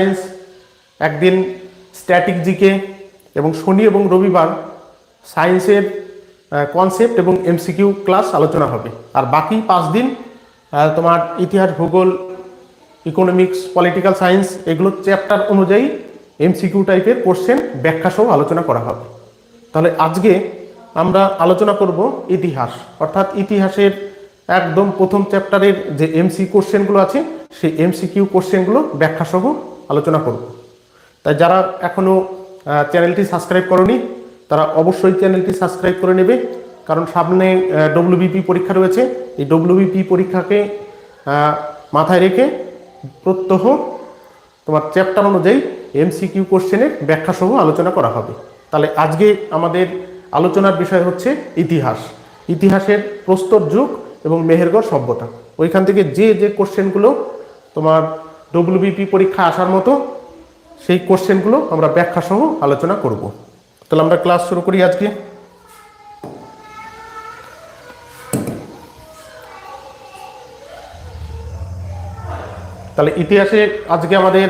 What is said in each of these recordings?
Science একদিন static GK এবং শনি এবং রবিবার সায়েন্সের কনসেপ্ট এবং এমসিকিউ ক্লাস আলোচনা হবে। আর বাকি পাঁচ দিন তোমার ইতিহাস, ভূগোল ইকোনমিক্স পলিটিক্যাল সায়েন্স এগুলো চ্যাপ্টার অনুযায়ী এমসিকিউ টাইপের কোশ্চেন ব্যাখ্যা সহ আলোচনা করা হবে। তাহলে আজকে আমরা আলোচনা করব ইতিহাস। অর্থাৎ ইতিহাসের একদম প্রথম চ্যাপ্টারের যে এমসি কোশ্চেনগুলো আছে, সেই এমসিকিউ কোশ্চেনগুলো ব্যাখ্যা সহ আলোচনা করব। তাই যারা এখনও চ্যানেলটি সাবস্ক্রাইব করনি, তারা অবশ্যই চ্যানেলটি সাবস্ক্রাইব করে নেবে। কারণ সামনে ডব্লিউবিপি পরীক্ষা রয়েছে। এই ডব্লিউবিপি পরীক্ষাকে মাথায় রেখে প্রত্যহ তোমার চ্যাপ্টার অনুযায়ী এমসিকিউ কোশ্চেনের ব্যাখ্যা সহ আলোচনা করা হবে। তাহলে আজকে আমাদের আলোচনার বিষয় হচ্ছে ইতিহাস। ইতিহাসের প্রস্তর যুগ এবং মেহেরগড় সভ্যতা। ওইখান থেকে যে যে কোশ্চেনগুলো তোমার ডব্লিউবিপি পরীক্ষা আসার মতো সেই কোশ্চেনগুলো আমরা ব্যাখ্যা সহ আলোচনা করব। তাহলে আমরা ক্লাস শুরু করি আজকে। তাহলে ইতিহাসে আজকে আমাদের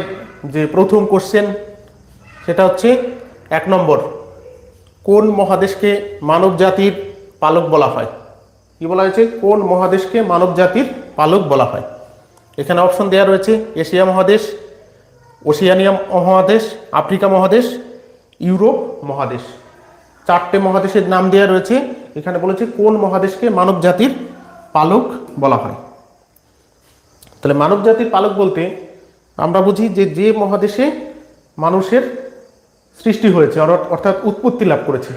যে প্রথম কোশ্চেন সেটা হচ্ছে এক নম্বর, কোন মহাদেশকে মানব জাতির পালক বলা হয়? কি বলা হয়েছে? কোন মহাদেশকে মানব জাতির পালক বলা হয়? এখানে অপশন দেওয়া রয়েছে এশিয়া মহাদেশ, ওশিয়ানিয়া মহাদেশ, আফ্রিকা মহাদেশ, ইউরোপ মহাদেশ। চারটে মহাদেশের নাম দেওয়া রয়েছে। এখানে বলেছে কোন মহাদেশকে মানব জাতির পালক বলা হয়? তাহলে মানব জাতির পালক বলতে আমরা বুঝি যে যে মহাদেশে মানুষের সৃষ্টি হয়েছে, অর- অর্থাৎ উৎপত্তি লাভ করেছে,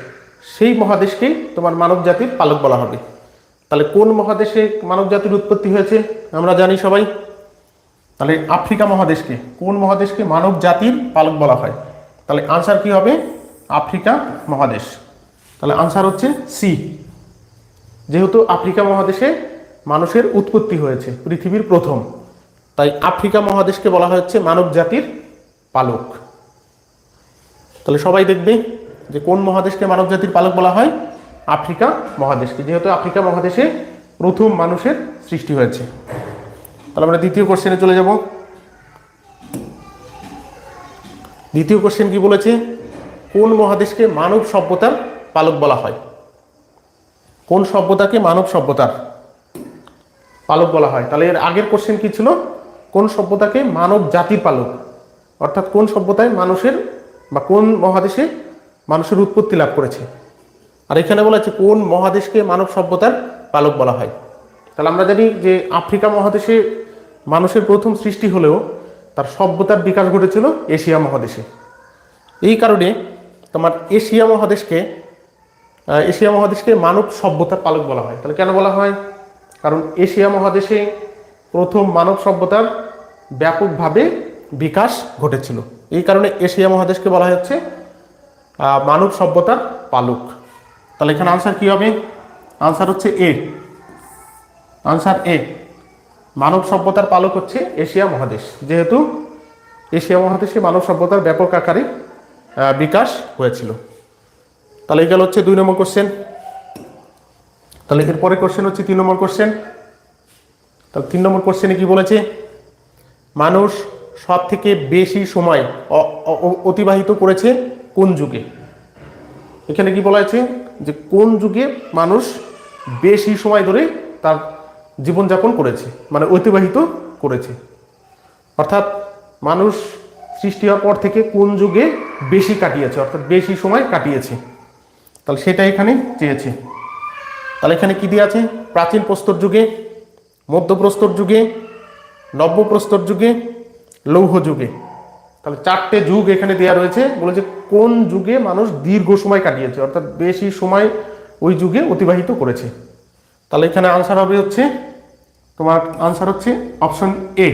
সেই মহাদেশকেই তোমার মানব জাতির পালক বলা হবে। তাহলে কোন মহাদেশে মানব জাতির উৎপত্তি হয়েছে? আমরা জানি সবাই। তাহলে আফ্রিকা মহাদেশকে, কোন মহাদেশকে মানব জাতির পালক বলা হয়? তাহলে আনসার কি হবে? আফ্রিকা মহাদেশ। তাহলে আনসার হচ্ছে সি যেহেতু আফ্রিকা মহাদেশে মানুষের উৎপত্তি হয়েছে, পৃথিবীর প্রথম, তাই আফ্রিকা মহাদেশকে বলা হচ্ছে মানব জাতির পালক। তাহলে সবাই দেখবে যে কোন মহাদেশকে মানব জাতির পালক বলা হয়? আফ্রিকা মহাদেশকে, যেহেতু আফ্রিকা মহাদেশে প্রথম মানুষের সৃষ্টি হয়েছে। তাহলে আমরা দ্বিতীয় কোশ্চেনে চলে যাব। দ্বিতীয় কোশ্চেন কি বলেছে? কোন মহাদেশকে মানব সভ্যতার পালক বলা হয়? কোন সভ্যতাকে মানব সভ্যতার পালক বলা হয়? তাহলে এর আগের কোশ্চেন কি ছিল? কোন সভ্যতাকে মানব জাতির পালক? অর্থাৎ কোন সভ্যতায় মানুষের বা কোন মহাদেশে মানুষের উৎপত্তি লাভ করেছে? আর এখানে বলা আছে কোন মহাদেশকে মানব সভ্যতার পালক বলা হয়? তাহলে আমরা জানি যে আফ্রিকা মহাদেশে মানুষের প্রথম সৃষ্টি হলেও তার সভ্যতার বিকাশ ঘটেছিল এশিয়া মহাদেশে। এই কারণে তোমার এশিয়া মহাদেশকে এশিয়া মহাদেশকে মানব সভ্যতার পালক বলা হয়। তাহলে কেন বলা হয়? কারণ এশিয়া মহাদেশে প্রথম মানব সভ্যতার ব্যাপকভাবে বিকাশ ঘটেছিল। এই কারণে এশিয়া মহাদেশকে বলা হচ্ছে মানব সভ্যতার পালক। তাহলে এখানে আনসার কি হবে? আনসার হচ্ছে এ আনসার এ মানব সভ্যতার পালক হচ্ছে এশিয়া মহাদেশ। যেহেতু এশিয়া মহাদেশে মানব সভ্যতার ব্যাপক আকারে বিকাশ হয়েছিল। তাহলে এই গেল হচ্ছে দুই নম্বর কোশ্চেন তাহলে এরপরে কোশ্চেন হচ্ছে তিন নম্বর কোশ্চেন তাহলে তিন নম্বর কোশ্চেনে কি বলেছে? মানুষ সব থেকে বেশি সময় অতিবাহিত করেছে কোন যুগে? এখানে কি বলা আছে যে কোন যুগে মানুষ বেশি সময় ধরে তার জীবনযাপন করেছে মানে অতিবাহিত করেছে। অর্থাৎ মানুষ সৃষ্টি হওয়ার পর থেকে কোন যুগে বেশি কাটিয়েছে, অর্থাৎ বেশি সময় কাটিয়েছে। তাহলে সেটা এখানে চেয়েছে। তাহলে এখানে কি দিয়ে আছে? প্রাচীন প্রস্তর যুগে, মধ্যপ্রস্তর যুগে, নব্যপ্রস্তর যুগে, লৌহ যুগে। তাহলে চারটে যুগ এখানে দেওয়া রয়েছে, বলেছে কোন যুগে মানুষ দীর্ঘ সময় কাটিয়েছে, অর্থাৎ বেশি সময় ওই যুগে অতিবাহিত করেছে। তাহলে এখানে আনসার হবে হচ্ছে, তোমার আনসার হচ্ছে অপশন এ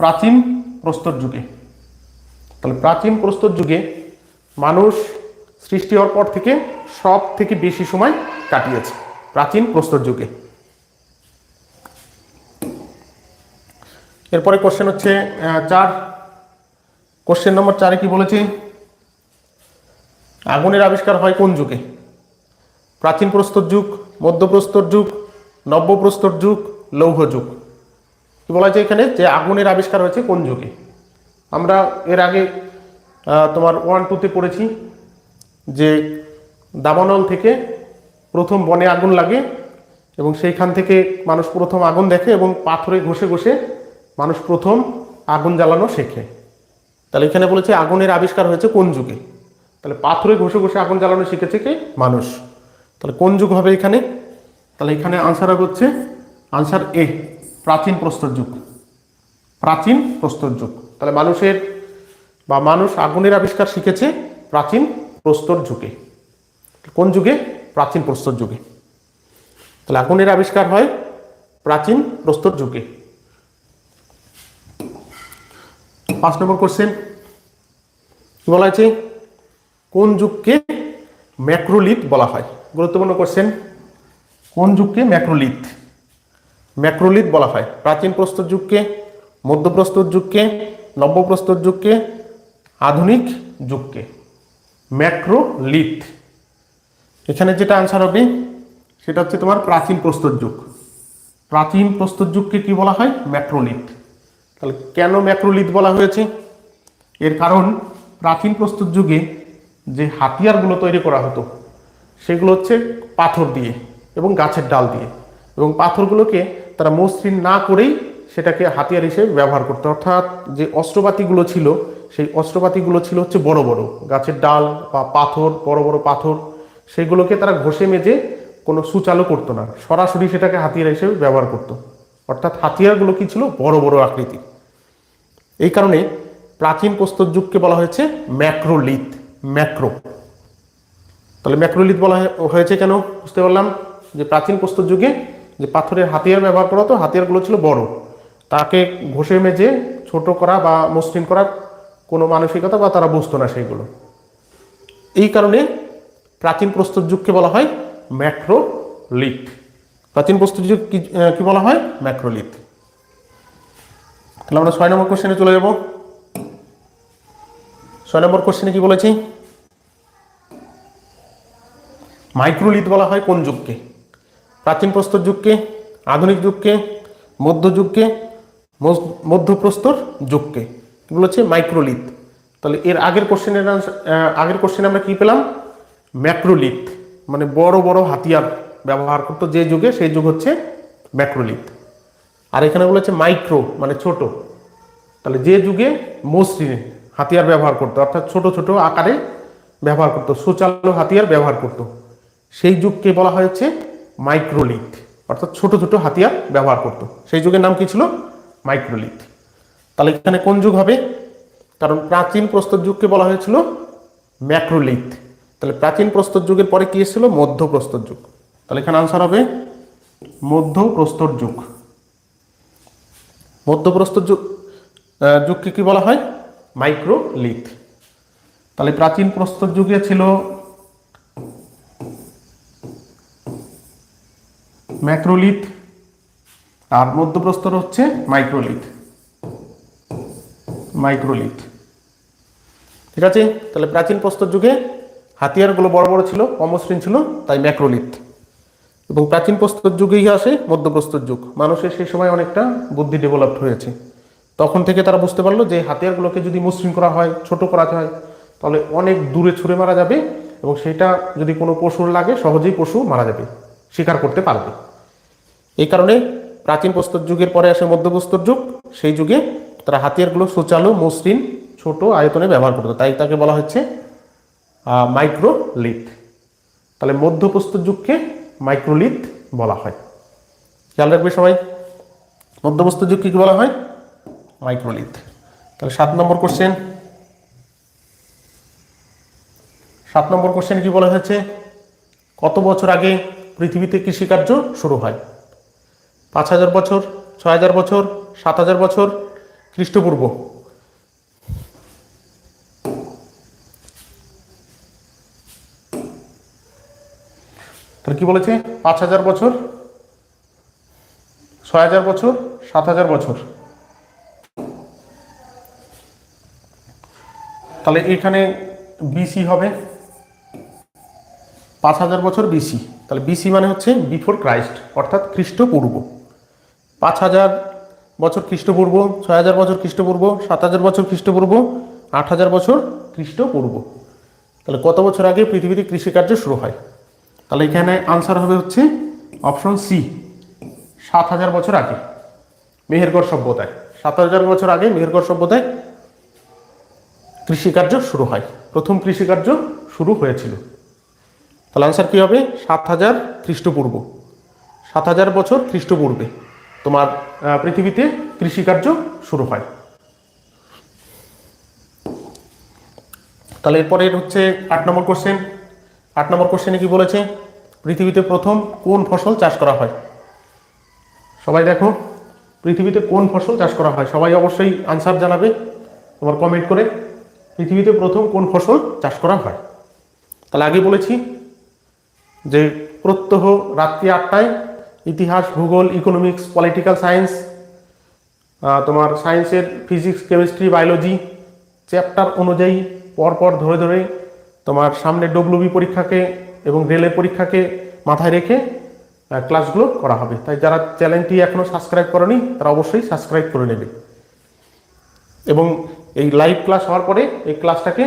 প্রাচীন প্রস্তর যুগে। তাহলে প্রাচীন প্রস্তর যুগে মানুষ সৃষ্টি হওয়ার পর থেকে সব থেকে বেশি সময় কাটিয়েছে, প্রাচীন প্রস্তর যুগে। এরপরে কোশ্চেন হচ্ছে চার। কোশ্চেন নম্বর চারে কি বলেছে? আগুনের আবিষ্কার হয় কোন যুগে? প্রাচীন প্রস্তর যুগ, মধ্যপ্রস্তর যুগ, নব্যপ্রস্তর যুগ, লৌহ যুগ। কি বলা হয়েছে এখানে? যে আগুনের আবিষ্কার হয়েছে কোন যুগে? আমরা এর আগে তোমার ওয়ান টুতে পড়েছি যে দাবানল থেকে প্রথম বনে আগুন লাগে এবং সেইখান থেকে মানুষ প্রথম আগুন দেখে এবং পাথরে ঘষে ঘষে মানুষ প্রথম আগুন জ্বালানো শেখে। তাহলে এখানে বলেছে আগুনের আবিষ্কার হয়েছে কোন যুগে? তাহলে পাথরে ঘষে ঘষে আগুন জ্বালানো শিখেছে কি? মানুষ। তাহলে কোন যুগ হবে এখানে? তাহলে এখানে আনসার হচ্ছে আনসার এ প্রাচীন প্রস্তর যুগ। প্রাচীন প্রস্তর যুগ। তাহলে মানুষের বা মানুষ আগুনের আবিষ্কার শিখেছে প্রাচীন প্রস্তর যুগে। কোন যুগে? প্রাচীন প্রস্তর যুগে। তাহলে আগুনের আবিষ্কার হয় প্রাচীন প্রস্তর যুগে। পাঁচ নম্বর কোশ্চেন কি বলা আছে কোন যুগকে ম্যাক্রোলিথ বলা হয়? গুরুত্বপূর্ণ কোশ্চেন কোন যুগকে ম্যাক্রোলিথ? ম্যাক্রোলিথ বলা হয়। প্রাচীন প্রস্তর যুগকে মধ্যপ্রস্তর যুগকে নব্যপ্রস্তর যুগকে, আধুনিক যুগকে। ম্যাক্রোলিথ। এখানে যেটা আনসার হবে, সেটা হচ্ছে তোমার প্রাচীন প্রস্তর যুগ। প্রাচীন প্রস্তর যুগকে কি বলা হয়? ম্যাক্রোলিথ। তাহলে কেন ম্যাক্রোলিথ বলা হয়েছে? এর কারণ, প্রাচীন প্রস্তর যুগে যে হাতিয়ারগুলো তৈরি করা হতো সেগুলো হচ্ছে পাথর দিয়ে এবং গাছের ডাল দিয়ে। এবং পাথরগুলোকে তারা মসৃণ না করেই সেটাকে হাতিয়ার হিসেবে ব্যবহার করতো। অর্থাৎ যে অস্ত্রপাতিগুলো ছিল, সেই অস্ত্রপাতিগুলো ছিল হচ্ছে বড় বড়। গাছের ডাল বা পাথর, বড় বড় পাথর, সেগুলোকে তারা ঘষে মেজে কোনো সুচালু করতো না। সরাসরি সেটাকে হাতিয়ার হিসেবে ব্যবহার করতো। অর্থাৎ হাতিয়ারগুলো কি ছিল? বড় বড় আকৃতি এই কারণে প্রাচীন প্রস্তর যুগকে বলা হয়েছে ম্যাক্রোলিথ, ম্যাক্রো। তাহলে ম্যাক্রোলিথ বলা হয়ে- হয়েছে কেন? বুঝতে পারলাম যে প্রাচীন প্রস্তর যুগে যে পাথরের হাতিয়ার ব্যবহার করা হতো, হাতিয়ারগুলো ছিল বড়। তাকে ঘষে মেজে ছোট করা বা মসৃণ করার কোনো মানসিকতা বা তারা বুঝতো না সেইগুলো। এই কারণে প্রাচীন প্রস্তর যুগকে বলা হয় ম্যাক্রোলিথ। প্রাচীন প্রস্তর যুগ কি বলা হয়? ম্যাক্রোলিথ। তাহলে আমরা ছয় নম্বর কোশ্চেনে চলে যাব। ছয় নম্বর কোশ্চেনে কি বলেছি? মাইক্রোলিথ বলা হয় কোন যুগকে? প্রাচীন প্রস্তর যুগকে, আধুনিক যুগকে মধ্যযুগকে মধ্যপ্রস্তর যুগকে। এগুলো হচ্ছে মাইক্রোলিথ। তাহলে এর আগের কোশ্চেনের আগের কোশ্চেনে আমরা কি পেলাম? ম্যাক্রোলিথ। মানে বড় বড় হাতিয়ার ব্যবহার করতো যে যুগে, সেই যুগ হচ্ছে ম্যাক্রোলিথ। আর এখানে বলেছে মাইক্রো মানে ছোট। তাহলে যে যুগে মসৃণ হাতিয়ার ব্যবহার করতো, অর্থাৎ ছোট ছোট আকারে ব্যবহার করতো, সুচালু হাতিয়ার ব্যবহার করতো। সেই যুগকে বলা হয়েছে মাইক্রোলিথ, অর্থাৎ ছোট ছোট হাতিয়ার ব্যবহার করতো। সেই যুগের নাম কি ছিল? মাইক্রোলিথ। তাহলে এখানে কোন যুগ হবে? কারণ প্রাচীন প্রস্তর যুগকে বলা হয়েছিল ম্যাক্রোলিথ। তাহলে প্রাচীন প্রস্তর যুগের পরে কি এসেছিল? মধ্য প্রস্তর যুগ। তাহলে এখানে আনসার হবে মধ্য প্রস্তর যুগ। মধ্যপ্রস্তর যুগ যুগকে কি বলা হয়? মাইক্রোলিথ। তাহলে প্রাচীন প্রস্তর যুগে ছিল ম্যাক্রোলিথ আর মধ্যপ্রস্তর হচ্ছে মাইক্রোলিথ। মাইক্রোলিথ। ঠিক আছে? তাহলে প্রাচীন প্রস্তর যুগে হাতিয়ারগুলো বড় বড় ছিল, অমসৃণ ছিল, তাই ম্যাক্রোলিথ। এবং প্রাচীন প্রস্তর যুগেই আসে মধ্যপ্রস্তর যুগ। মানুষের সেই সময় অনেকটা বুদ্ধি ডেভেলপড হয়েছে। তখন থেকে তারা বুঝতে পারল যে হাতিয়ারগুলোকে যদি মসৃণ করা হয়, ছোট করা হয় তাহলে অনেক দূরে ছুঁড়ে মারা যাবে এবং সেটা যদি কোনো পশুর লাগে, সহজেই পশু মারা যাবে, শিকার করতে পারবে। এই কারণে প্রাচীন প্রস্তর যুগের পরে আসে মধ্যপ্রস্তর যুগ। সেই যুগে তারা হাতিয়ারগুলো সুচালু, মসৃণ, ছোট আয়তনে ব্যবহার করতো। তাই তাকে বলা হচ্ছে মাইক্রোলিথ। তাহলে মধ্যপ্রস্তর যুগকে মাইক্রোলিথ বলা হয়। খেয়াল রাখবে সবাই মধ্যপ্রস্তর যুগ কি বলা হয়? মাইক্রোলিথ। তাহলে সাত নম্বর কোশ্চেন সাত নম্বর কোশ্চেন কি বলা হয়েছে? কত বছর আগে পৃথিবীতে কৃষিকার্য শুরু হয়? পাঁচ হাজার বছর, ছয় হাজার বছর, সাত হাজার বছর, খ্রিস্টপূর্ব। তাহলে কি বলেছে? পাঁচ হাজার বছর, ছয় হাজার বছর, সাত হাজার বছর। তাহলে এখানে বিসি হবে। পাঁচ হাজার বছর বিসি তাহলে বিসি মানে হচ্ছে বিফোর ক্রাইস্ট অর্থাৎ খ্রিস্টপূর্ব। পাঁচ হাজার বছর খ্রিস্টপূর্ব, ছয় হাজার বছর খ্রিস্টপূর্ব, সাত হাজার বছর খ্রিস্টপূর্ব, আট হাজার বছর খ্রিস্টপূর্ব। তাহলে কত বছর আগে পৃথিবীতে কৃষিকার্য শুরু হয়? তাহলে এখানে আনসার হবে হচ্ছে অপশন সি সাত হাজার বছর আগে, মেহেরগড় সভ্যতায়। সাত হাজার বছর আগে মেহেরগড় সভ্যতায় কৃষিকার্য শুরু হয়। প্রথম কৃষিকার্য শুরু হয়েছিল। তাহলে আনসার কী হবে? সাত হাজার খ্রিস্টপূর্ব। সাত হাজার বছর খ্রিস্টপূর্বে। তোমার পৃথিবীতে কৃষিকার্য শুরু হয়। তাহলে এরপরে হচ্ছে আট নম্বর কোশ্চেন আট নম্বর কোশ্চেনে কি বলেছে? পৃথিবীতে প্রথম কোন ফসল চাষ করা হয়? সবাই দেখো, পৃথিবীতে কোন ফসল চাষ করা হয়? সবাই অবশ্যই আনসার জানাবে, তোমার কমেন্ট করে। পৃথিবীতে প্রথম কোন ফসল চাষ করা হয়? তাহলে আগে বলেছি যে প্রত্যহ রাত্রি আটটায় ইতিহাস, ভূগোল ইকোনমিক্স পলিটিক্যাল সায়েন্স তোমার সায়েন্সের ফিজিক্স কেমিস্ট্রি বায়োলজি চ্যাপ্টার অনুযায়ী পরপর ধরে ধরে তোমার সামনে ডব্লিউবি পরীক্ষাকে এবং রেলের পরীক্ষাকে মাথায় রেখে ক্লাসগুলো করা হবে। তাই যারা চ্যানেলটি এখনও সাবস্ক্রাইব করেনি, তারা অবশ্যই সাবস্ক্রাইব করে নেবে। এবং এই লাইভ ক্লাস হওয়ার পরে এই ক্লাসটাকে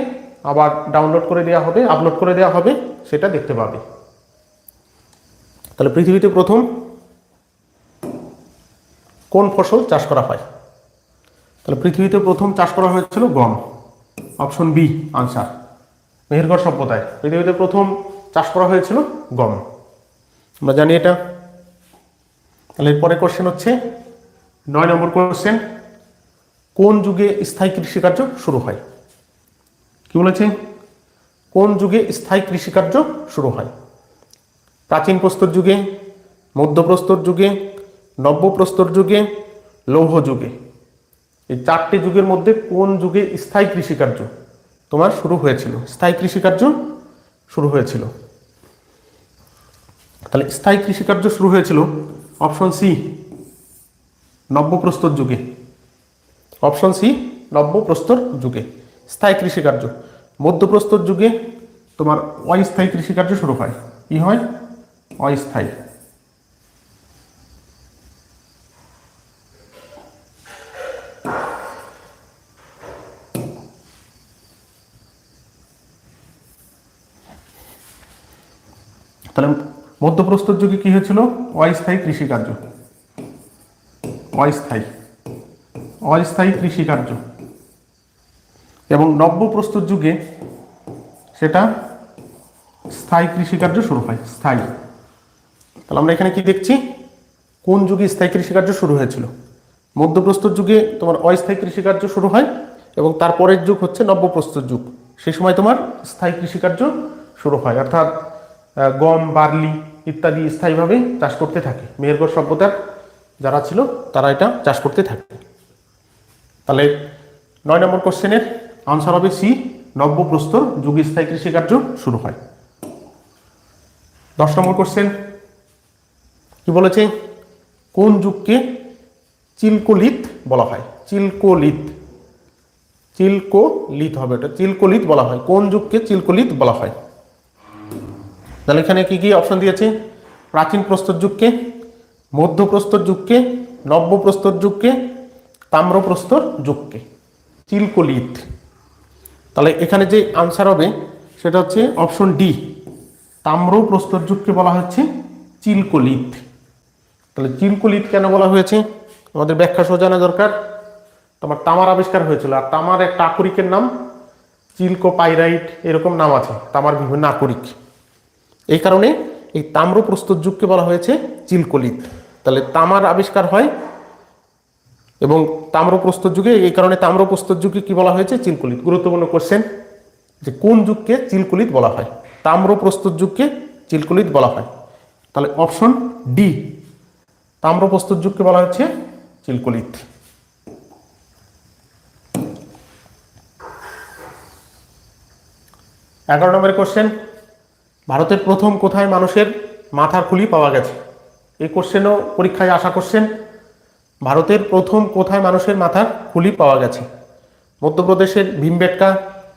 আবার ডাউনলোড করে দেওয়া হবে আপলোড করে দেওয়া হবে, সেটা দেখতে পাবে। তাহলে পৃথিবীতে প্রথম কোন ফসল চাষ করা হয়? তাহলে পৃথিবীতে প্রথম চাষ করা হয়েছিল গম। Option B, answer. মেহেরগড় সভ্যতায় পৃথিবীতে প্রথম চাষ করা হয়েছিল গম। আমরা জানি এটা। তাহলে এরপরে কোশ্চেন হচ্ছে, নয় নম্বর কোশ্চেন কোন যুগে স্থায়ী কৃষিকার্য শুরু হয়? কি বলেছে? কোন যুগে স্থায়ী কৃষিকার্য শুরু হয়? প্রাচীন প্রস্তর যুগে মধ্যপ্রস্তর যুগে নব্যপ্রস্তর যুগে, লৌহ যুগে। এই চারটি যুগের মধ্যে কোন যুগে স্থায়ী কৃষিকার্য তোমার শুরু হয়েছিল? স্থায়ী কৃষিকার্য শুরু হয়েছিল। তাহলে স্থায়ী কৃষিকার্য শুরু হয়েছিল অপশন সি নব্যপ্রস্তর যুগে। অপশন সি নব্যপ্রস্তর যুগে। স্থায়ী কৃষিকার্য। মধ্যপ্রস্তর যুগে তোমার অস্থায়ী কৃষিকার্য শুরু হয়। কি হয়? অস্থায়ী। তাহলে মধ্যপ্রস্তর যুগে কি হয়েছিল? অস্থায়ী কৃষিকার্য। অস্থায়ী। অস্থায়ী কৃষিকার্য। এবং নব্যপ্রস্তর যুগে সেটা স্থায়ী কৃষিকার্য শুরু হয়, স্থায়ী। তাহলে আমরা এখানে কি দেখছি? কোন যুগে স্থায়ী কৃষিকার্য শুরু হয়েছিল? মধ্যপ্রস্তর যুগে তোমার অস্থায়ী কৃষিকার্য শুরু হয় এবং তারপরের যুগ হচ্ছে নব্যপ্রস্তর যুগ। সেই সময় তোমার স্থায়ী কৃষিকার্য শুরু হয়। অর্থাৎ গম, বার্লি ইত্যাদি স্থায়ীভাবে চাষ করতে থাকে। মেহেরগড় সভ্যতার যারা ছিল, তারা এটা চাষ করতে থাকে। তাহলে নয় নম্বর কোশ্চেনের আনসার হবে সি নব্যপ্রস্তর যুগ স্থায়ী কৃষিকার্য শুরু হয়। দশ নম্বর কোশ্চেন কি বলেছে? কোন যুগকে চিলকোলিত বলা হয়? চিলকোলিত। চিলকোলিত হবে এটা। চিলকোলিত বলা হয়। কোন যুগকে চিলকোলিত বলা হয়? তাহলে এখানে কি কি অপশন দিয়েছে? প্রাচীন প্রস্তর যুগকে মধ্যপ্রস্তর যুগকে, নব্য প্রস্তর যুগকে তাম্রপ্রস্তর যুগকে। চিলকোলিত। তাহলে এখানে যে আনসার হবে, সেটা হচ্ছে অপশন ডি তাম্র প্রস্তর যুগকে বলা হচ্ছে চিলকোলিত। তাহলে চিলকোলিত কেন বলা হয়েছে? আমাদের ব্যাখ্যা সহ জানা দরকার? তোমার তামার আবিষ্কার হয়েছিল, আর তামার একটা আকরিকের নাম চিলকো পাইরাইট এরকম নাম আছে, তামার বিভিন্ন আকরিক। এই কারণে এই তাম্র প্রস্তুত যুগকে বলা হয়েছে চিলকলিত। তাহলে তামার আবিষ্কার হয়, এবং তাম্র প্রস্তুত যুগে, এই কারণে তাম্র প্রস্তুত যুগে কি বলা হয়েছে? চিলকলিত। গুরুত্বপূর্ণ কোশ্চেন যে কোন যুগকে চিলকলিত বলা হয়? তাম্র প্রস্তুত যুগকে চিলকলিত বলা হয়। তাহলে অপশন ডি তাম্র প্রস্তুত যুগকে বলা হচ্ছে চিলকলিত এগারো নম্বরের কোশ্চেন ভারতের প্রথম কোথায় মানুষের মাথার খুলি পাওয়া গেছে? এই কোশ্চেনও পরীক্ষায় আসা কোশ্চেন ভারতের প্রথম কোথায় মানুষের মাথার খুলি পাওয়া গেছে? মধ্যপ্রদেশের ভীমবেটকা,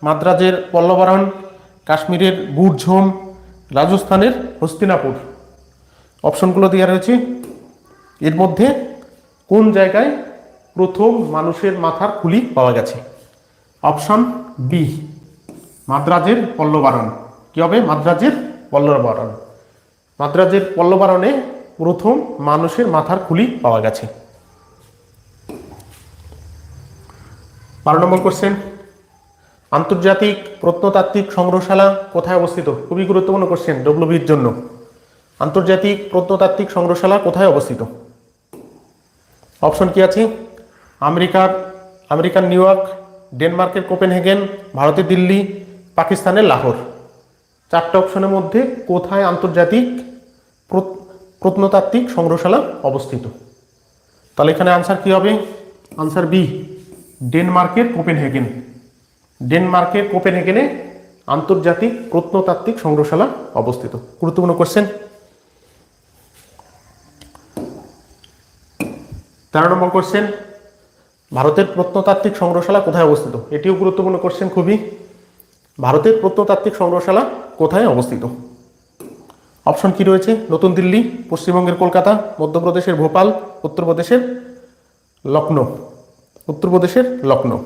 মাদ্রাজের পল্লবরণ কাশ্মীরের বুটঝোম রাজস্থানের হস্তিনাপুর। অপশনগুলো দেওয়া রয়েছে এর মধ্যে কোন জায়গায় প্রথম মানুষের মাথার খুলি পাওয়া গেছে? অপশন বি মাদ্রাজের পল্লবারণ। কি হবে? মাদ্রাজের পল্লবারণ। মাদ্রাজের পল্লবারণে প্রথম মানুষের মাথার খুলি পাওয়া গেছে। বারো নম্বর কোশ্চেন আন্তর্জাতিক প্রত্নতাত্ত্বিক সংগ্রহশালা কোথায় অবস্থিত? খুবই গুরুত্বপূর্ণ কোশ্চেন ডব্লিউবির জন্য। আন্তর্জাতিক প্রত্নতাত্ত্বিক সংগ্রহশালা কোথায় অবস্থিত? অপশন কি আছে? আমেরিকার আমেরিকার নিউ ইয়র্ক, ডেনমার্কের কোপেনহেগেন, ভারতের দিল্লি, পাকিস্তানের লাহোর। চারটে অপশনের মধ্যে কোথায় আন্তর্জাতিক প্রত- প্রত্নতাত্ত্বিক সংগ্রহশালা অবস্থিত? তাহলে এখানে আনসার কি হবে? আনসার বি ডেনমার্কের কোপেনহেগেন। ডেনমার্কের কোপেনহেগেনে আন্তর্জাতিক প্রত্নতাত্ত্বিক সংগ্রহশালা অবস্থিত। গুরুত্বপূর্ণ কোশ্চেন তেরো নম্বর কোশ্চেন ভারতের প্রত্নতাত্ত্বিক সংগ্রহশালা কোথায় অবস্থিত? এটিও গুরুত্বপূর্ণ কোশ্চেন খুবই। ভারতের প্রত্নতাত্ত্বিক সংগ্রহশালা কোথায় অবস্থিত? অপশন কি রয়েছে? নতুন দিল্লি, পশ্চিমবঙ্গের কলকাতা, মধ্যপ্রদেশের ভোপাল, উত্তরপ্রদেশের লখনৌ। উত্তরপ্রদেশের লখনৌ।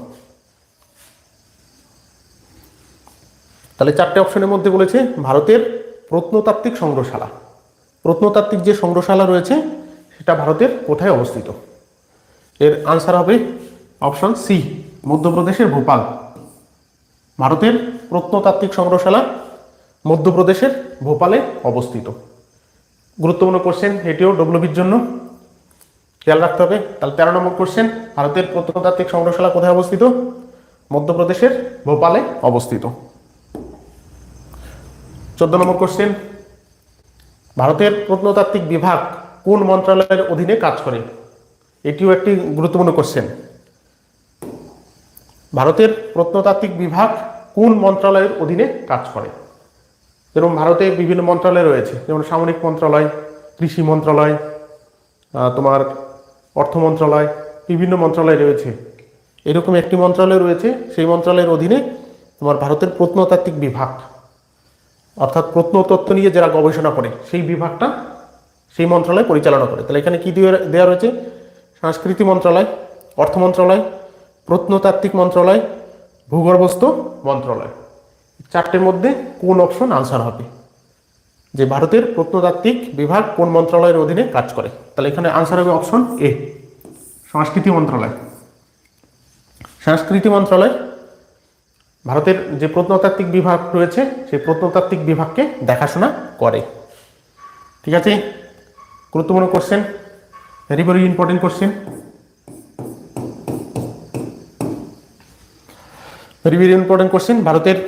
তাহলে চারটে অপশনের মধ্যে বলেছে, ভারতের প্রত্নতাত্ত্বিক সংগ্রহশালা। প্রত্নতাত্ত্বিক যে সংগ্রহশালা রয়েছে, সেটা ভারতের কোথায় অবস্থিত? এর আনসার হবে অপশন সি মধ্যপ্রদেশের ভোপাল। ভারতের প্রত্নতাত্ত্বিক সংগ্রহশালা মধ্যপ্রদেশের ভোপালে অবস্থিত। গুরুত্বপূর্ণ কোশ্চেন এটিও ডব্লিউবির জন্য। খেয়াল রাখতে হবে, তাহলে তেরো নম্বর কোশ্চেন ভারতের প্রত্নতাত্ত্বিক সংগ্রহশালা কোথায় অবস্থিত? মধ্যপ্রদেশের ভোপালে অবস্থিত। চোদ্দ নম্বর কোশ্চেন ভারতের প্রত্নতাত্ত্বিক বিভাগ কোন মন্ত্রণালয়ের অধীনে কাজ করে? এটিও একটি গুরুত্বপূর্ণ কোশ্চেন ভারতের প্রত্নতাত্ত্বিক বিভাগ কোন মন্ত্রণালয়ের অধীনে কাজ করে? যেরকম ভারতে বিভিন্ন মন্ত্রণালয় রয়েছে, যেমন সামরিক মন্ত্রণালয় কৃষি মন্ত্রণালয় তোমার অর্থ মন্ত্রণালয় বিভিন্ন মন্ত্রণালয় রয়েছে। এরকম একটি মন্ত্রণালয় রয়েছে, সেই মন্ত্রণালয়ের অধীনে তোমার ভারতের প্রত্নতাত্ত্বিক বিভাগ, অর্থাৎ প্রত্নতত্ত্ব নিয়ে যারা গবেষণা করে, সেই বিভাগটা সেই মন্ত্রণালয় পরিচালনা করে। তাহলে এখানে কী দেওয়া রয়েছে? সংস্কৃতি মন্ত্রণালয়, অর্থ মন্ত্রণালয়, প্রত্নতাত্ত্বিক মন্ত্রণালয়, ভূগর্ভস্থ মন্ত্রণালয়। চারটের মধ্যে কোন অপশন আনসার হবে? যে ভারতের প্রত্নতাত্ত্বিক বিভাগ কোন মন্ত্রণালয়ের অধীনে কাজ করে? তাহলে এখানে আনসার হবে অপশন এ সংস্কৃতি মন্ত্রণালয়। সংস্কৃতি মন্ত্রণালয়, ভারতের যে প্রত্নতাত্ত্বিক বিভাগ রয়েছে, সেই প্রত্নতাত্ত্বিক বিভাগকে দেখাশোনা করে। ঠিক আছে? গুরুত্বপূর্ণ question very very important question very very important question ভারতের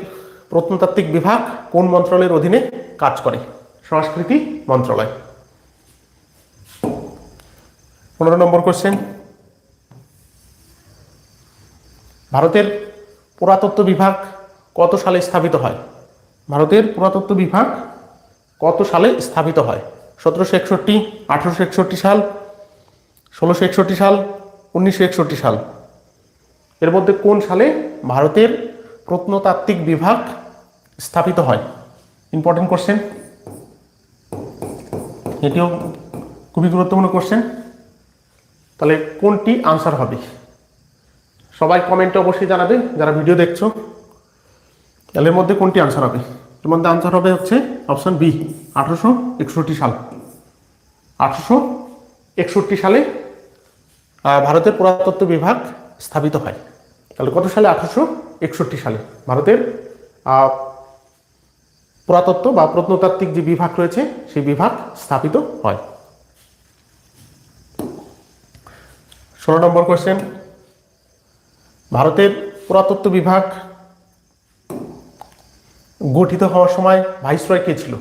প্রত্নতাত্ত্বিক বিভাগ কোন মন্ত্রণালয়ের অধীনে কাজ করে? সংস্কৃতি মন্ত্রণালয়। পনেরো নম্বর কোশ্চেন ভারতের পুরাতত্ত্ব বিভাগ কত সালে স্থাপিত হয়? ভারতের পুরাতত্ত্ব বিভাগ কত সালে স্থাপিত হয়? সতেরোশো একষট্টি, আঠেরোশো একষট্টি সাল ষোলোশো একষট্টি সাল, উনিশশো একষট্টি সাল। এর মধ্যে কোন সালে ভারতের প্রত্নতাত্ত্বিক বিভাগ স্থাপিত হয়? ইম্পর্টেন্ট কোশ্চেন এটিও খুবই গুরুত্বপূর্ণ কোশ্চেন তাহলে কোনটি আনসার হবে? সবাই কমেন্টে অবশ্যই জানাবে, যারা ভিডিও দেখছ। তাহলে এর মধ্যে কোনটি আনসার হবে? এর মধ্যে আনসার হবে হচ্ছে অপশন বি আঠারোশো একষট্টি সাল। আঠারোশো একষট্টি সালে ভারতের পুরাতত্ত্ব বিভাগ স্থাপিত হয়। তাহলে কত সালে? আঠারোশো একষট্টি সালে। ভারতের পুরাতত্ত্ব বা প্রত্নতাত্ত্বিক যে বিভাগ রয়েছে, সেই বিভাগ স্থাপিত হয়। ষোলো নম্বর কোয়েশ্চেন ভারতের পুরাতত্ত্ব বিভাগ গঠিত হওয়ার সময় ভাইসরয় কে ছিল?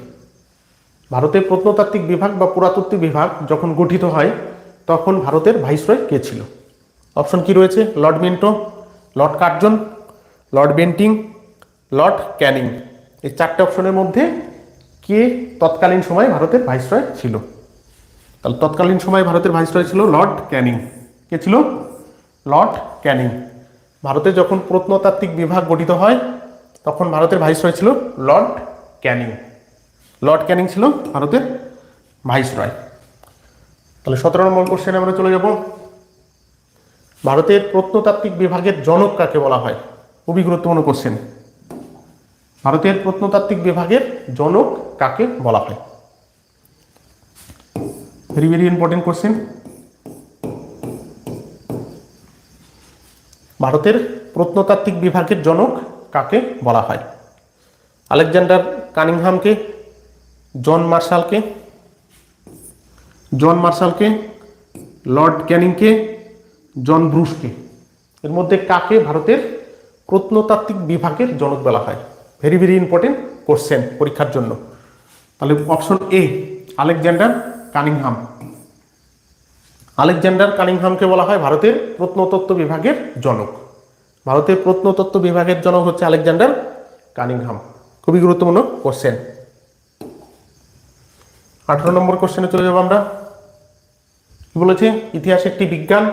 ভারতের প্রত্নতাত্ত্বিক বিভাগ বা পুরাতত্ত্ব বিভাগ যখন গঠিত হয় তখন ভারতের ভাইসরয় কে ছিল? অপশন কি রয়েছে? Lord Minto, Lord Curzon, Lord Bentinck, Lord Canning. এই চারটে অপশনের মধ্যে কে তৎকালীন সময়ে ভারতের ভাইসরয় ছিল? তাহলে তৎকালীন সময়ে ভারতের ভাইসরয় ছিল লর্ড ক্যানিং। কে ছিল? Lord Canning. ভারতে যখন প্রত্নতাত্ত্বিক বিভাগ গঠিত হয়, তখন ভারতের ভাইসরয় ছিল লর্ড ক্যানিং। লর্ড ক্যানিং ছিল ভারতের ভাইসরয়। তাহলে সতেরো নম্বর কোশ্চেনে আমরা চলে যাব। ভারতের প্রত্নতাত্ত্বিক বিভাগের জনক কাকে বলা হয়? খুবই গুরুত্বপূর্ণ কোশ্চেন ভারতের প্রত্নতাত্ত্বিক বিভাগের জনক কাকে বলা হয়? ভেরি ভেরি ইম্পর্টেন্ট কোশ্চেন ভারতের প্রত্নতাত্ত্বিক বিভাগের জনক কাকে বলা হয়? আলেকজান্ডার কানিংহামকে, জন মার্শালকে জন মার্শালকে, লর্ড ক্যানিংকে, জন ব্রুসকে। এর মধ্যে কাকে ভারতের প্রত্নতাত্ত্বিক বিভাগের জনক বলা হয়? ভেরি ভেরি ইম্পর্টেন্ট কোশ্চেন পরীক্ষার জন্য। তাহলে option A Alexander Cunningham. Alexander কানিংহামকে বলা হয় ভারতের প্রত্নতত্ত্ব বিভাগের জনক। ভারতের প্রত্নতত্ত্ব বিভাগের জনক হচ্ছে আলেকজান্ডার কানিংহাম। খুবই গুরুত্বপূর্ণ কোশ্চেন আঠারো নম্বর কোশ্চেনে চলে যাব আমরা। কি বলেছে, ইতিহাস একটি বিজ্ঞান,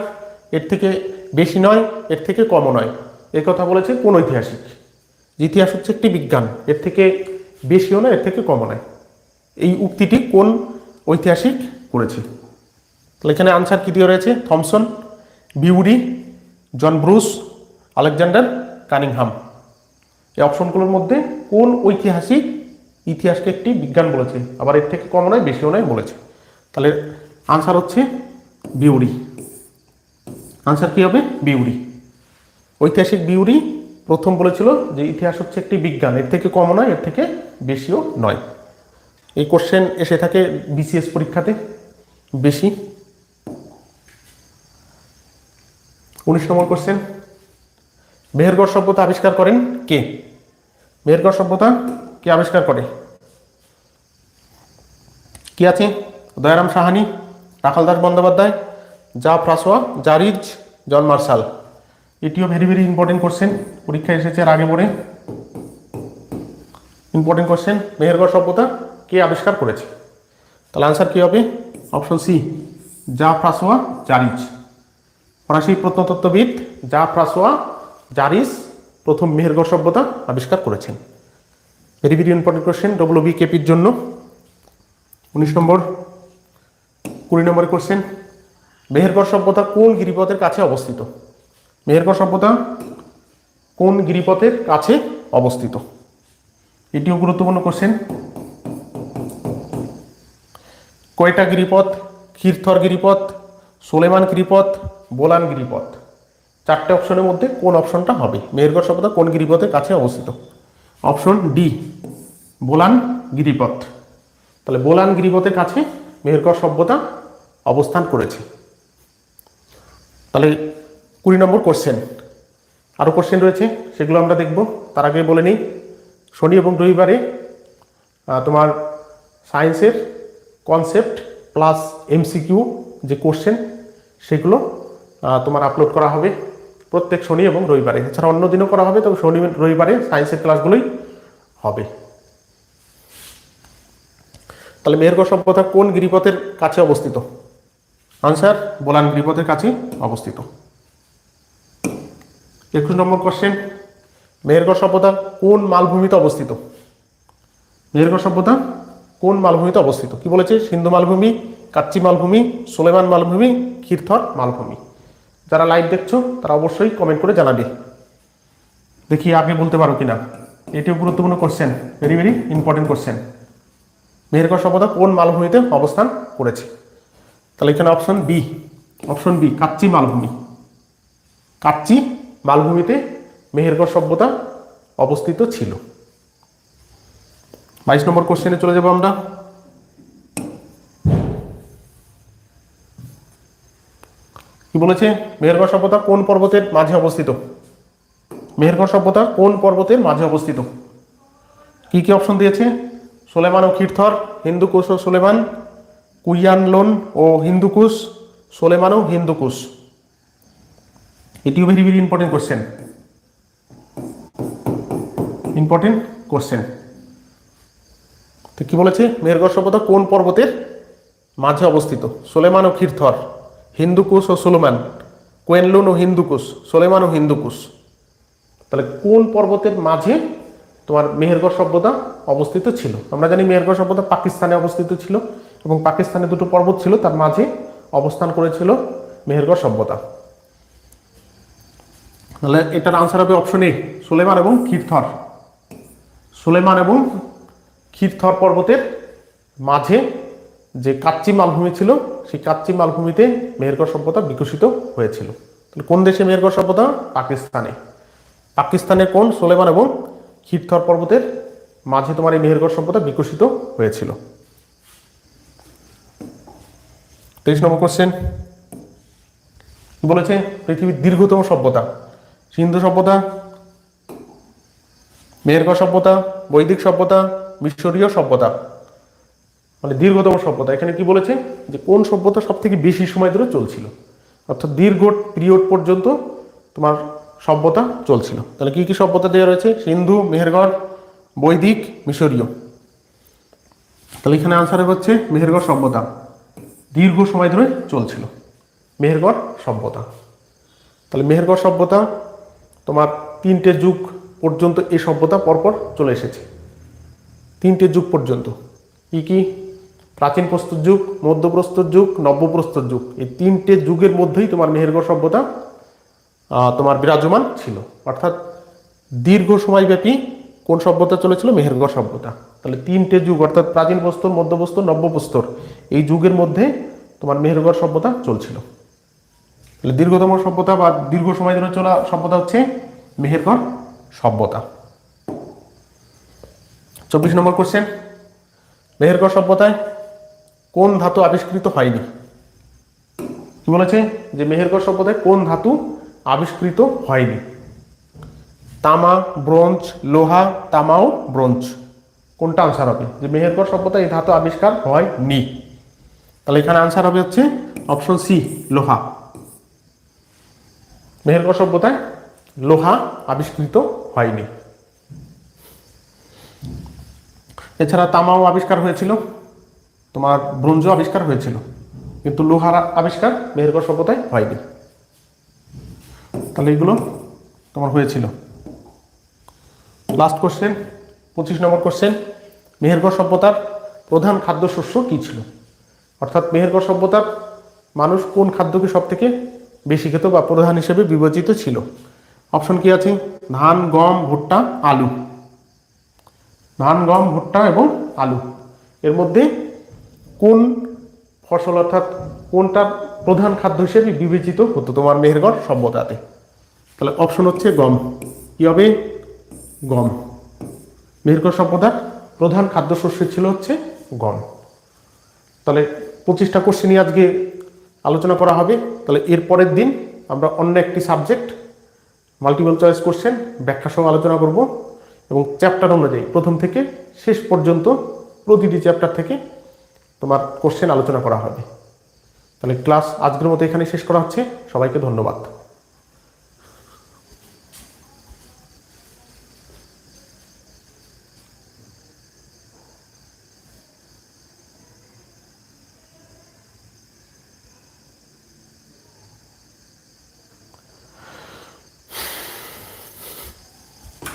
এর থেকে বেশি নয়, এর থেকে কমও নয়। এ কথা বলেছে কোন ঐতিহাসিক। ইতিহাস হচ্ছে একটি বিজ্ঞান, এর থেকে বেশিও নয়, এর থেকে কমও নয়। এই উক্তিটি কোন ঐতিহাসিক করেছে? তাহলে এখানে আনসার কি দিয়ে রয়েছে? Thomsen, Bury, John Bruce, Alexander, Cunningham. এই অপশনগুলোর মধ্যে কোন ঐতিহাসিক ইতিহাসকে একটি বিজ্ঞান বলেছে? আবার এর থেকে কম নয়, বেশিও নয় বলেছে। তাহলে আনসার হচ্ছে বিউরি। আনসার কি হবে? বিউরি। ঐতিহাসিক বিউরি প্রথম বলেছিল যে ইতিহাস হচ্ছে একটি বিজ্ঞান। এর থেকে কম নয়, এর থেকে বেশিও নয়। এই কোশ্চেন এসে থাকে বিসিএস পরীক্ষাতে, বেশি। উনিশ নম্বর কোশ্চেন মেহেরগড় সভ্যতা আবিষ্কার করেন কে? মেহেরগড় সভ্যতা কে আবিষ্কার করে? কি আছে? দয়ারাম সাহানি। রাখাল দাস বন্দ্যোপাধ্যায় যা ফ্রাসোয়া জারিজ জন মার্শাল। এটিও ভেরি ভেরি ইম্পর্টেন্ট কোশ্চেন পরীক্ষায় এসেছে আর আগে পড়ে। ইম্পর্টেন্ট কোশ্চেন মেহেরগড় সভ্যতা কে আবিষ্কার করেছে? তাহলে আনসার কী হবে? অপশন সি যা ফ্রাসোয়া জারিজ ফরাসি প্রত্নতত্ত্ববিদ যা ফ্রাসোয়া জারিস প্রথম মেহেরগড় সভ্যতা আবিষ্কার করেছেন। Very very important question W B কেপির জন্য। উনিশ নম্বর কুড়ি নম্বরের কোশ্চেন মেহেরগড় সভ্যতা কোন গিরিপথের কাছে অবস্থিত? মেহেরগড় সভ্যতা কোন গিরিপথের কাছে অবস্থিত? এটিও গুরুত্বপূর্ণ কোশ্চেন কয়টা গিরিপথ? ক্ষীরথর গিরিপথ, সোলেমান গিরিপথ, বোলান গিরিপথ? চারটে অপশনের মধ্যে কোন অপশনটা হবে? মেহেরগড় সভ্যতা কোন গিরিপথের কাছে অবস্থিত? অপশন ডি বোলান গিরিপথ। তাহলে বোলান গিরিপথের কাছে মেহেরগড় সভ্যতা অবস্থান করেছে। তাহলে কুড়ি নম্বর কোশ্চেন আরও কোশ্চেন রয়েছে, সেগুলো আমরা দেখব। তার আগে বলে নিই, শনি এবং রবিবারে তোমার সায়েন্সের কনসেপ্ট প্লাস এমসিকিউ যে কোশ্চেন সেগুলো তোমার আপলোড করা হবে প্রত্যেক শনি এবং রবিবারে। এছাড়া অন্য দিনও করা হবে, তবে শনি রবিবারে সায়েন্সের ক্লাসগুলোই হবে। তাহলে মেহেরগড় সভ্যতা কোন গিরিপথের কাছে অবস্থিত? আনসার বোলান গিরিপথের কাছে অবস্থিত। একুশ নম্বর কোশ্চেন মেহেরগড় সভ্যতা কোন মালভূমিতে অবস্থিত? মেহেরগড় সভ্যতা কোন মালভূমিতে অবস্থিত? কি বলেছে? সিন্ধু মালভূমি, কাচ্চি মালভূমি, সোলেমান মালভূমি, ক্ষীরথর মালভূমি। যারা লাইভ দেখছ, তারা অবশ্যই কমেন্ট করে জানাবে। দেখি আগে বলতে পারো কিনা। এটিও গুরুত্বপূর্ণ question very very important question Mehrgarh সভ্যতা কোন মালভূমিতে অবস্থান করেছে? তাহলে এখানে option B option B Kachhi মালভূমি। কাচ্চি মালভূমিতে মেহেরগড় সভ্যতা অবস্থিত ছিল। বাইশ নম্বর কোশ্চেনে চলে যাব আমরা। কি বলেছে? মেহেরগড় সভ্যতা কোন পর্বতের মাঝে অবস্থিত? মেহেরগড় সভ্যতা কোন পর্বতের মাঝে অবস্থিত? কি কি অপশন দিয়েছে? সোলেমান ও ক্ষীরথর, হিন্দুকুশ ও সোলেমান, কুইয়ানলোন ও হিন্দুকুশ, সোলেমান ও হিন্দুকুশ। এটিও very very important question important question তো কি বলেছে? মেহেরগড় সভ্যতা কোন পর্বতের মাঝে অবস্থিত? সোলেমান ও ক্ষীরথর, হিন্দুকুশ ও সোলোমান কোয়েনলুন ও হিন্দুকুশ, সোলেমান ও হিন্দুকুশ। তাহলে কোন পর্বতের মাঝে তোমার মেহেরগড় সভ্যতা অবস্থিত ছিল। আমরা জানি মেহেরগড় সভ্যতা পাকিস্তানে অবস্থিত ছিল এবং পাকিস্তানে দুটো পর্বত ছিল, তার মাঝে অবস্থান করেছিল মেহেরগড় সভ্যতা। তাহলে এটার আনসার হবে অপশন এ সুলেমান এবং ক্ষীরথর। সুলেমান এবং ক্ষীরথর পর্বতের মাঝে যে কাচ্চি মালভূমি ছিল, সেই কাচ্চি মালভূমিতে মেহেরগড় সভ্যতা বিকশিত হয়েছিল। তাহলে কোন দেশে মেহেরগড় সভ্যতা? পাকিস্তানে। পাকিস্তানে কোন? সুলেমান এবং ক্ষীরথর পর্বতের মাঝে তোমার এই মেহেরগড় সভ্যতা বিকশিত হয়েছিল। তেইশ নম্বর কোশ্চেন বলেছে, পৃথিবীর দীর্ঘতম সভ্যতা। সিন্ধু সভ্যতা, মেহেরগড় সভ্যতা, বৈদিক সভ্যতা, মিশরীয় সভ্যতা। মানে দীর্ঘতম সভ্যতা। এখানে কি বলেছে? যে কোন সভ্যতা সব থেকে বেশি সময় ধরে চলছিল? অর্থাৎ দীর্ঘ পিরিয়ড পর্যন্ত তোমার সভ্যতা চলছিল। তাহলে কি কি সভ্যতা দেওয়া রয়েছে? সিন্ধু, মেহেরগড়, বৈদিক, মিশরীয়। তাহলে এখানে আনসার হচ্ছে মেহেরগড় সভ্যতা। দীর্ঘ সময় ধরে চলছিল। মেহেরগড় সভ্যতা। তাহলে মেহেরগড় সভ্যতা, তোমার তিনটে যুগ পর্যন্ত এই সভ্যতা পরপর চলে এসেছে। তিনটে যুগ পর্যন্ত। কি কি? প্রাচীন প্রস্তর যুগ, মধ্যপ্রস্তর যুগ নব্যপ্রস্তর যুগ। এই তিনটে যুগের মধ্যেই তোমার মেহেরগড় সভ্যতা তোমার বিরাজমান ছিল। অর্থাৎ দীর্ঘ সময়ব্যাপী কোন সভ্যতা চলেছিল? মেহেরগড় সভ্যতা। তাহলে তিনটে যুগ, অর্থাৎ প্রাচীন প্রস্তর মধ্যপ্রস্তর নব্যপ্রস্তর এই যুগের মধ্যে তোমার মেহেরগড় সভ্যতা চলছিল। তাহলে দীর্ঘতম সভ্যতা বা দীর্ঘ সময় ধরে চলা সভ্যতা হচ্ছে মেহেরগড় সভ্যতা। চব্বিশ নম্বর কোশ্চেন মেহেরগড় সভ্যতায় কোন ধাতু আবিষ্কৃত হয়নি? কি বলেছে? যে মেহেরগড় সভ্যতায় কোন ধাতু আবিষ্কৃত হয়নি। তামা, ব্রোঞ্জ, লোহা, তামাও, ব্রোঞ্জ। কোনটা আনসার হবে? যে মেহেরগড় সভ্যতায় এই ধাতু আবিষ্কার হয়নি। তাহলে এখানে আনসার হবে হচ্ছে অপশন সি লোহা। মেহেরগড় সভ্যতায় লোহা আবিষ্কৃত হয়নি। এছাড়া তামাও আবিষ্কার হয়েছিল, তোমার ব্রোঞ্জও আবিষ্কার হয়েছিল, কিন্তু লোহার আবিষ্কার মেহেরগড় সভ্যতায় হয়নি। তাহলে এগুলো তোমার হয়েছিল। লাস্ট কোশ্চেন পঁচিশ নম্বর কোশ্চেন মেহেরগড় সভ্যতার প্রধান খাদ্যশস্য কী ছিল? অর্থাৎ মেহেরগড় সভ্যতার মানুষ কোন খাদ্যকে সব থেকে বেশি খেত বা প্রধান হিসেবে বিবেচিত ছিল? অপশন কি আছে? ধান, গম, ভুট্টা, আলু। ধান, গম, ভুট্টা এবং আলু। এর মধ্যে কোন ফসল অর্থাৎ কোনটা প্রধান খাদ্য হিসেবে বিবেচিত হতো তোমার মেহেরগড় সভ্যতাতে? তাহলে অপশন হচ্ছে গম। কি হবে? গম। মেহেরগড় সভ্যতার প্রধান খাদ্যশস্য ছিল হচ্ছে গম। তাহলে পঁচিশটা কোশ্চেনই আজকে আলোচনা করা হবে। তাহলে এর পরের দিন আমরা অন্য একটি সাবজেক্ট মাল্টিপল চয়েস কোশ্চেন ব্যাখ্যা সহ আলোচনা করব এবং চ্যাপ্টার অনুযায়ী প্রথম থেকে শেষ পর্যন্ত প্রতিটি চ্যাপ্টার থেকে তোমার কোশ্চেন আলোচনা করা হবে। তাহলে ক্লাস আজকের মতো এখানে শেষ করা হচ্ছে। সবাইকে ধন্যবাদ।